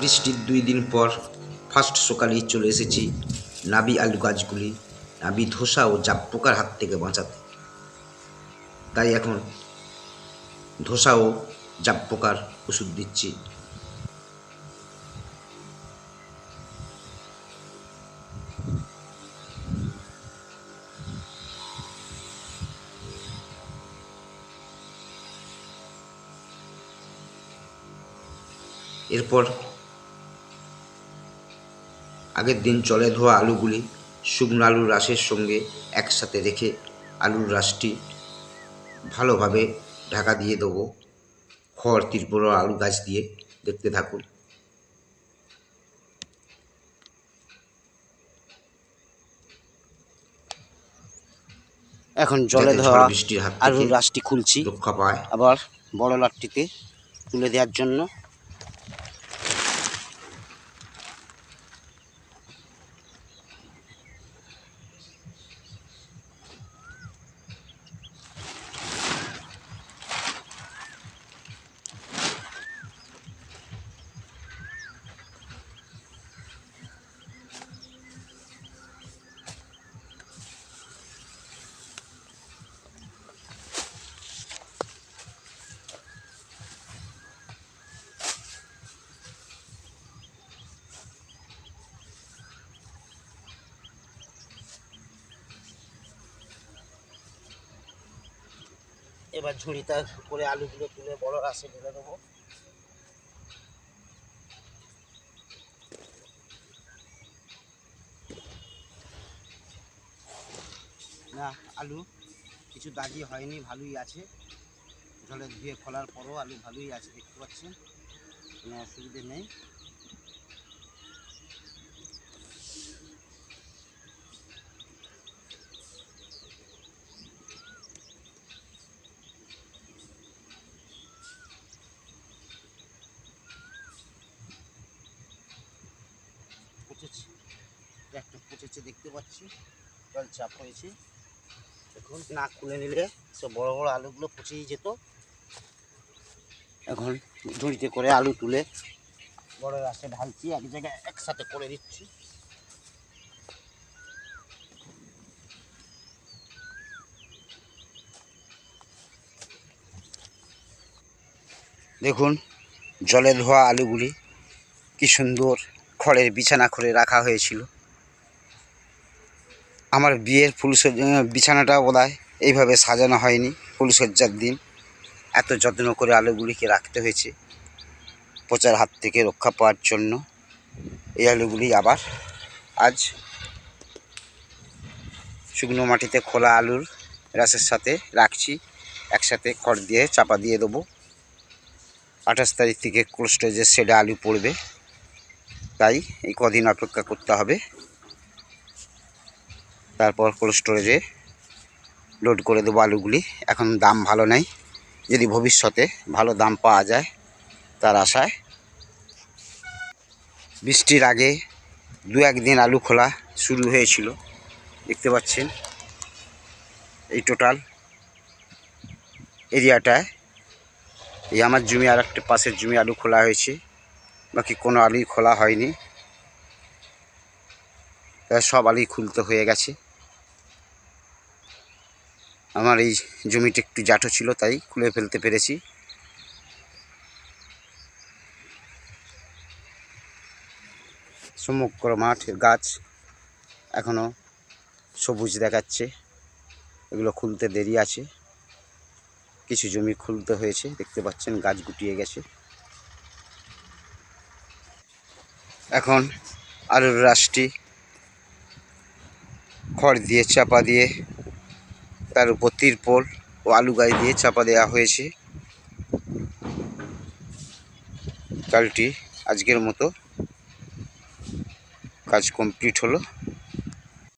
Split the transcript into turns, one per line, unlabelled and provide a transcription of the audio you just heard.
বৃষ্টির দুই দিন পর ফার্স্ট সকালেই চলে এসেছি নাবি আলু গাছগুলি, নাবি ধোসা ও জাপ পোকার হাত থেকে বাঁচাতে। তাই এখন ধোসা ও জাপ পোকার ওষুধ দিচ্ছি। এরপর আগের দিন জলে ধোয়া আলুগুলি শুকনো আলুর রাসের সঙ্গে একসাথে রেখে আলুর রাসটি ভালোভাবে ঢাকা দিয়ে দেবো। খড় ত্রিপুরা আলু গাছ দিয়ে দেখতে থাকুন।
এখন জলে ধোয়া
বৃষ্টির হাত
আলুর রাশটি খুলছি।
রক্ষা পায়।
আবার বড় লাটটিতে তুলে দেওয়ার জন্য এবার ঝুড়িটা করে আলুগুলো তুলে বড় রাশে ঢেলে দেবো। না, আলু কিছু দাগি হয়নি, ভালোই আছে। জলে ধুয়ে খোলার পরও আলু ভালোই আছে, দেখতে পাচ্ছেন? কোনো অসুবিধে নেই পচেছে পচেছে দেখতে পাচ্ছি। জল চাপ হয়েছে। এখন না খুলে নিলে সব বড় বড় আলুগুলো পচেই যেত। এখন ঝুড়িতে করে আলু তুলে বড় রাস্তায় ঢালছি, এক জায়গায় একসাথে করে দিচ্ছি। দেখুন জলে ধোয়া আলুগুলি কি সুন্দর খড়ের বিছানা করে রাখা হয়েছিল। আমার বিয়ের ফুলসজ্জা বিছানাটা বোধ এইভাবে সাজানো হয়নি ফুলসজ্জার দিন। এত যত্ন করে আলুগুলিকে রাখতে হয়েছে পচার হাত থেকে রক্ষা পাওয়ার জন্য এই আলুগুলি আবার আজ শুকনো মাটিতে খোলা আলুর রাসের সাথে রাখছি, একসাথে খড় দিয়ে চাপা দিয়ে দেবো। আঠাশ তারিখ থেকে কোল্ড স্টোরেজের শেডে আলু পড়বে, তাই এই কদিন অপেক্ষা করতে হবে। তারপর কোল্ড স্টোরেজে লোড করে দেবো আলুগুলি। এখন দাম ভালো নেই। যদি ভবিষ্যতে ভালো দাম পাওয়া যায় তার আশায়। বৃষ্টির আগে দু একদিন আলু খোলা শুরু হয়েছিল। দেখতে পাচ্ছেন এই টোটাল এরিয়াটায়। এই আমার জমি আর একটা পাশের জমি আলু খোলা হয়েছে। বাকি কোনো আলুই খোলা হয়নি। সব আলুই খুলতে হয়ে গেছে। আমার এই জমিটা একটু জাটো ছিল, তাই খুলে ফেলতে পেরেছি। সমগ্র মাঠের গাছ এখনও সবুজ দেখাচ্ছে। এগুলো খুলতে দেরি আছে। কিছু জমি খুলতে হয়েছে, দেখতে পাচ্ছেন গাছ গুটিয়ে গেছে। এখন আলুর রাশটি খড় দিয়ে চাপা দিয়ে তার উপর তিরপল ও আলু গাছ দিয়ে চাপা দেওয়া হয়েছে। কালটি আজকের মতো। কাজ কমপ্লিট হলো।